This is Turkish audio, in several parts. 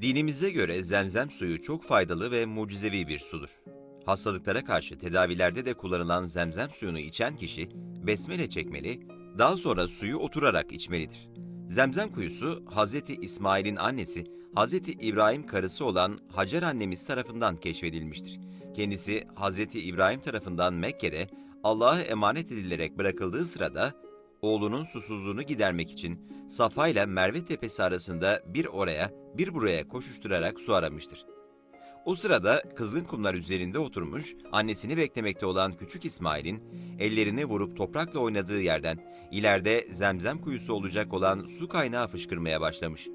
Dinimize göre zemzem suyu çok faydalı ve mucizevi bir sudur. Hastalıklara karşı tedavilerde de kullanılan zemzem suyunu içen kişi besmele çekmeli, daha sonra suyu oturarak içmelidir. Zemzem kuyusu Hz. İsmail'in annesi Hz. İbrahim karısı olan Hacer annemiz tarafından keşfedilmiştir. Kendisi Hz. İbrahim tarafından Mekke'de Allah'a emanet edilerek bırakıldığı sırada oğlunun susuzluğunu gidermek için Safa ile Merve Tepesi arasında bir oraya bir buraya koşuşturarak su aramıştır. O sırada kızgın kumlar üzerinde oturmuş, annesini beklemekte olan küçük İsmail'in ellerini vurup toprakla oynadığı yerden ileride zemzem kuyusu olacak olan su kaynağı fışkırmaya başlamış.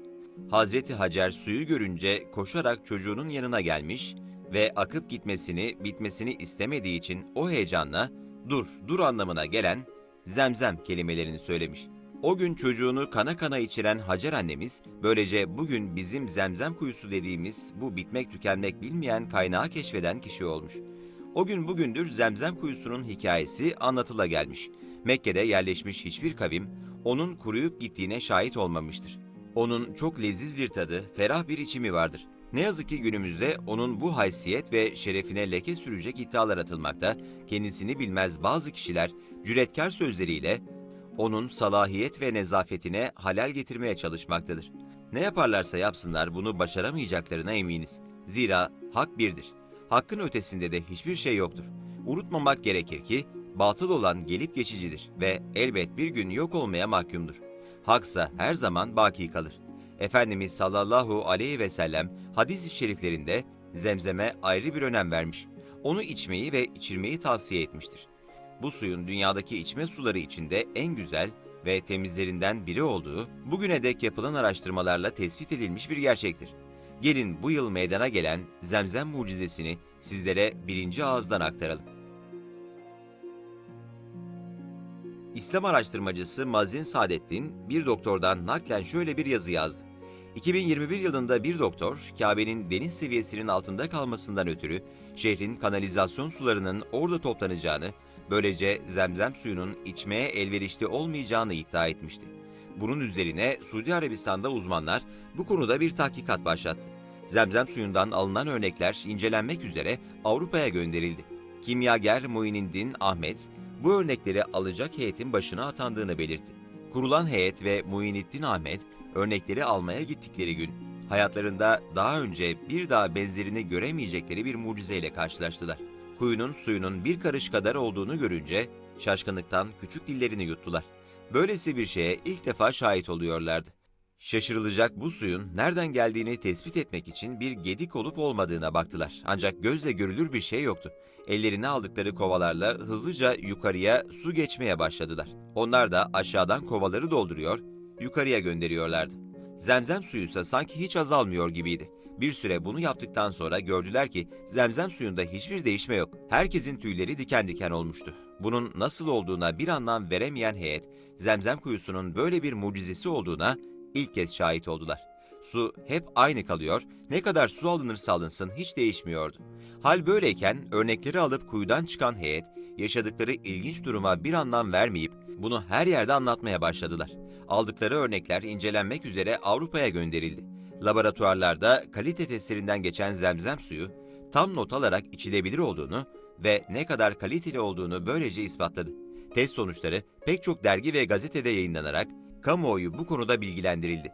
Hazreti Hacer suyu görünce koşarak çocuğunun yanına gelmiş ve akıp gitmesini, bitmesini istemediği için o heyecanla dur, dur anlamına gelen zemzem kelimelerini söylemiş. O gün çocuğunu kana kana içiren Hacer annemiz, böylece bugün bizim zemzem kuyusu dediğimiz bu bitmek tükenmek bilmeyen kaynağı keşfeden kişi olmuş. O gün bugündür zemzem kuyusunun hikayesi anlatıla gelmiş. Mekke'de yerleşmiş hiçbir kavim onun kuruyup gittiğine şahit olmamıştır. Onun çok leziz bir tadı, ferah bir içimi vardır. Ne yazık ki günümüzde onun bu haysiyet ve şerefine leke sürecek iddialar atılmakta, kendisini bilmez bazı kişiler cüretkar sözleriyle onun salahiyet ve nezafetine halal getirmeye çalışmaktadır. Ne yaparlarsa yapsınlar bunu başaramayacaklarına eminiz. Zira hak birdir. Hakkın ötesinde de hiçbir şey yoktur. Unutmamak gerekir ki batıl olan gelip geçicidir ve elbet bir gün yok olmaya mahkumdur. Haksa her zaman baki kalır. Efendimiz sallallahu aleyhi ve sellem hadis-i şeriflerinde zemzeme ayrı bir önem vermiş. Onu içmeyi ve içirmeyi tavsiye etmiştir. Bu suyun dünyadaki içme suları içinde en güzel ve temizlerinden biri olduğu bugüne dek yapılan araştırmalarla tespit edilmiş bir gerçektir. Gelin bu yıl meydana gelen zemzem mucizesini sizlere birinci ağızdan aktaralım. İslam araştırmacısı Mazin Saadettin bir doktordan naklen şöyle bir yazı yazdı. 2021 yılında bir doktor, Kabe'nin deniz seviyesinin altında kalmasından ötürü şehrin kanalizasyon sularının orada toplanacağını, böylece zemzem suyunun içmeye elverişli olmayacağını iddia etmişti. Bunun üzerine Suudi Arabistan'da uzmanlar bu konuda bir tahkikat başlattı. Zemzem suyundan alınan örnekler incelenmek üzere Avrupa'ya gönderildi. Kimyager Muhyiddin Ahmet, bu örnekleri alacak heyetin başına atandığını belirtti. Kurulan heyet ve Muhyiddin Ahmet, örnekleri almaya gittikleri gün, hayatlarında daha önce bir daha benzerini göremeyecekleri bir mucizeyle karşılaştılar. Kuyunun suyunun bir karış kadar olduğunu görünce şaşkınlıktan küçük dillerini yuttular. Böylesi bir şeye ilk defa şahit oluyorlardı. Şaşırılacak bu suyun nereden geldiğini tespit etmek için bir gedik olup olmadığına baktılar. Ancak gözle görülür bir şey yoktu. Ellerine aldıkları kovalarla hızlıca yukarıya su geçmeye başladılar. Onlar da aşağıdan kovaları dolduruyor, yukarıya gönderiyorlardı. Zemzem suyu ise sanki hiç azalmıyor gibiydi. Bir süre bunu yaptıktan sonra gördüler ki zemzem suyunda hiçbir değişme yok. Herkesin tüyleri diken diken olmuştu. Bunun nasıl olduğuna bir anlam veremeyen heyet, zemzem kuyusunun böyle bir mucizesi olduğuna ilk kez şahit oldular. Su hep aynı kalıyor, ne kadar su alınırsa alınsın hiç değişmiyordu. Hal böyleyken örnekleri alıp kuyudan çıkan heyet, yaşadıkları ilginç duruma bir anlam vermeyip bunu her yerde anlatmaya başladılar. Aldıkları örnekler incelenmek üzere Avrupa'ya gönderildi. Laboratuvarlarda kalite testlerinden geçen zemzem suyu tam not alarak içilebilir olduğunu ve ne kadar kaliteli olduğunu böylece ispatladı. Test sonuçları pek çok dergi ve gazetede yayınlanarak kamuoyu bu konuda bilgilendirildi.